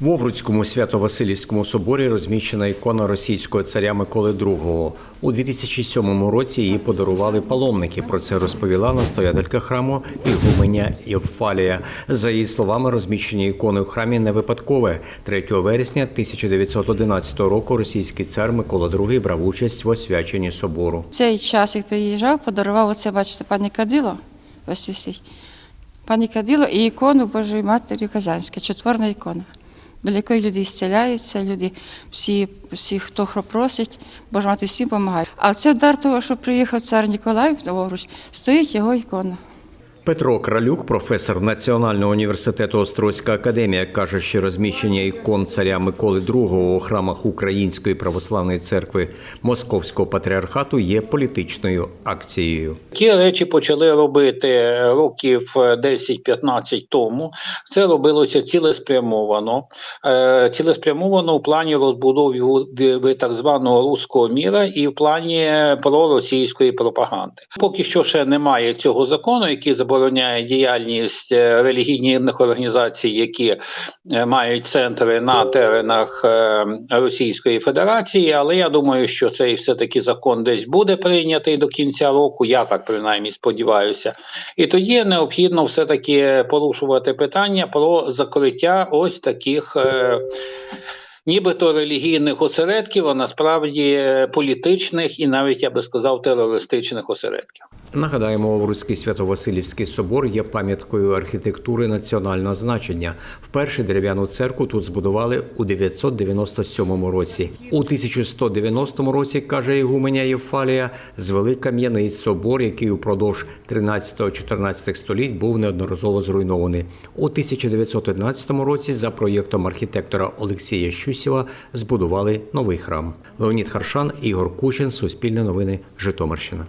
В Овруцькому Свято-Василівському соборі розміщена ікона російського царя Миколи II. У 2007 році її подарували паломники. Про це розповіла настоятелька храму Ігуменя Євфалія. За її словами, розміщення ікони у храмі не випадкове. 3 вересня 1911 року російський цар Микола II брав участь в освяченні собору. Цей час, як приїжджав, подарував оце, бачите, пані Кадило, ось висить. Пані Кадило і ікону Божої Матері Казанська, четверна ікона. Біля якої люди зціляються, люди всі, всі, хто хто просить, Божа Мати всім допомагає. А це дар того, що приїхав цар Ніколай в Овруч, стоїть його ікона. Петро Кралюк, професор Національного університету Острозька академія, каже, що розміщення ікон царя Миколи II у храмах Української православної церкви Московського патріархату є політичною акцією. Ті речі почали робити років 10-15 тому. Це робилося цілеспрямовано. Е, Цілеспрямовано в плані розбудови так званого руського міра і в плані проросійської пропаганди. Поки що ще немає цього закону, який забороняє діяльність е, релігійних організацій, які е, мають центри на теренах Російської Федерації. Але я думаю, що цей все-таки закон десь буде прийнятий до кінця року. Я так принаймні сподіваюся. І тоді необхідно все-таки порушувати питання про закриття ось таких. Е, Нібито релігійних осередків, а насправді е, політичних і навіть я би сказав терористичних осередків. Нагадаємо, Овруцький Свято-Василівський собор є пам'яткою архітектури національного значення. Вперше дерев'яну церкву тут збудували у 997 році. У 1190 році, каже Ігуменя Євфалія, звели кам'яний собор, який упродовж 13-14 століть був неодноразово зруйнований. У 1911 році за проєктом архітектора Олексія Щусєва збудували новий храм. Леонід Харшан, Ігор Кучин, Суспільне новини, Житомирщина.